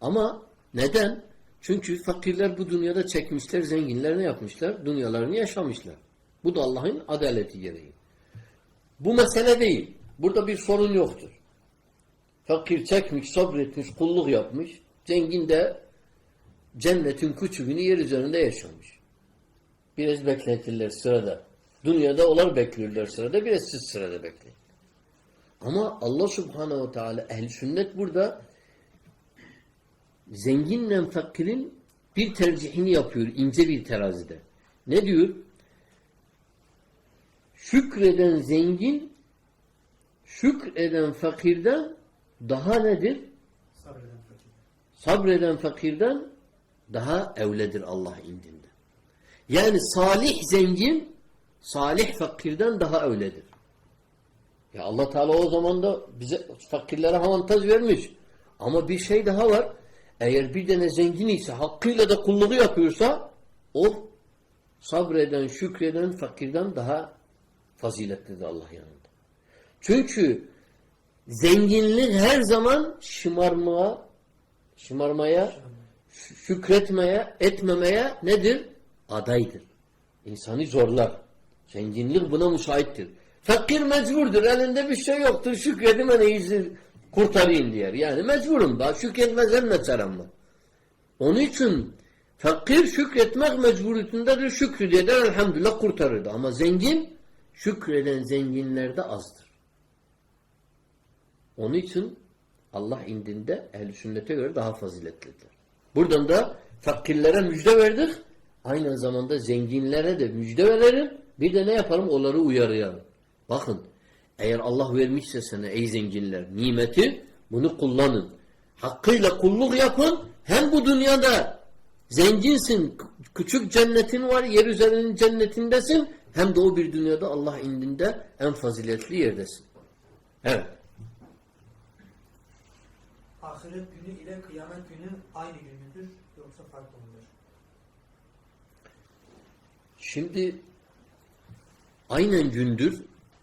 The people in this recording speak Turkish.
Ama neden? Çünkü fakirler bu dünyada çekmişler, zenginler ne yapmışlar? Dünyalarını yaşamışlar. Bu da Allah'ın adaleti gereği. Bu mesele değil. Burada bir sorun yoktur. Fakir çekmiş, sabretmiş, kulluk yapmış. Zengin de cennetin küçüğünü yer üzerinde yaşamış. Biraz bekletirler sırada. Dünyada onlar bekliyorlar sırada. Biraz siz sırada bekleyin. Ama Allah subhanehu ve teala ehl sünnet burada zenginle fakirin bir tercihini yapıyor ince bir terazide. Ne diyor? Şükreden zengin şükreden fakirden daha nedir? Sabreden fakir. Sabreden fakirden daha evledir Allah indinde. Yani salih zengin salih fakirden daha evledir. Ya Allah Teala o zaman da bize fakirlere avantaj vermiş. Ama bir şey daha var. Eğer bir tane zengin ise hakkıyla da kulluğu yapıyorsa o sabreden, şükreden fakirden daha faziletlidir Allah yanında. Çünkü zenginlik her zaman şımarmaya, şımarmaya, şükretmeye, etmemeye nedir? Adaydır. İnsanı zorlar. Zenginlik buna müsaittir. Fakir mecburdur. Elinde bir şey yoktur. İyisi kurtarayım diyer. Yani mecburum da. Şükretmezsem ne çarem var? Onun için fakir şükretmek mecburiyetindedir. Şükrü der elhamdülillah kurtarırdı. Ama zengin şükreden zenginlerde azdır. Onun için Allah indinde ehl sünnete göre daha faziletlidir. Buradan da fakirlere müjde verdik. Aynı zamanda zenginlere de müjde verelim. Bir de ne yaparım? Onları uyarıyalım. Bakın eğer Allah vermişse sana ey zenginler nimeti bunu kullanın. Hakkıyla kulluk yapın. Hem bu dünyada zenginsin. Küçük cennetin var. Yer üzerinin cennetindesin. Hem de o bir dünyada Allah indinde en faziletli yerdesin. Evet. Ahiret günü ile kıyamet günü aynı gün müdür yoksa farklı mıdır? Şimdi aynen gündür